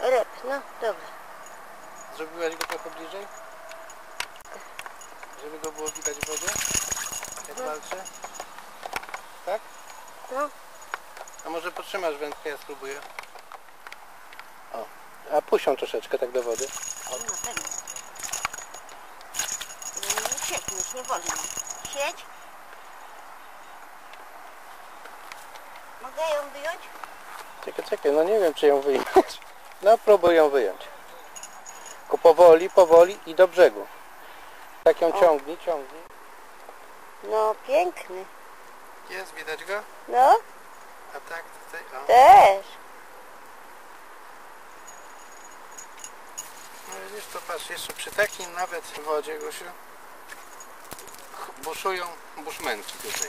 Rep, no dobra. Zrobiłaś go trochę bliżej? Żeby go było widać w wodzie? Jak No. walczę? Tak? No. A może potrzymasz wędkę, ja spróbuję. O, a puść ją troszeczkę tak do wody. No pewnie. No nie uciekniesz, nie wolno. Siedź. Mogę ją wyjąć? Czekaj, czekaj, no nie wiem czy ją wyjąć. No próbuj ją wyjąć. Tylko powoli, powoli i do brzegu. Tak ją O. ciągnij, ciągnij. No piękny. Jest, widać go? No, A tak tutaj, o. też. No widzisz, to patrz, jeszcze przy takim nawet wodzie, Gosiu, buszują buszmenki tutaj.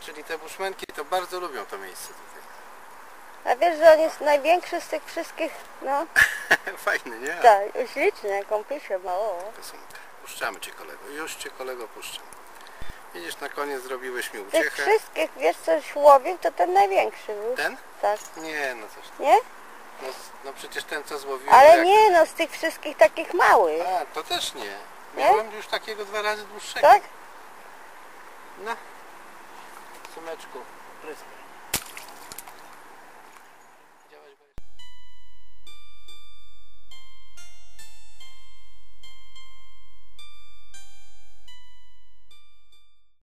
Czyli te buszmenki to bardzo lubią to miejsce tutaj. A wiesz, że on jest największy z tych wszystkich, no, Fajny, nie? tak, śliczny, jaką pisze ma, o. To są, puszczamy Cię kolego, już Cię kolego puszczam. Widzisz, na koniec zrobiłeś mi Z tych uciechę. wszystkich, wiesz, coś łowił, to ten największy był. Ten? Tak, Nie, no coś. nie? No, no przecież ten co złowiłem. Ale jak- nie, no, z tych wszystkich takich małych, A, to też nie. Nie? Miałem już takiego dwa razy dłuższego. tak? No. Sumeczku, pryskaj.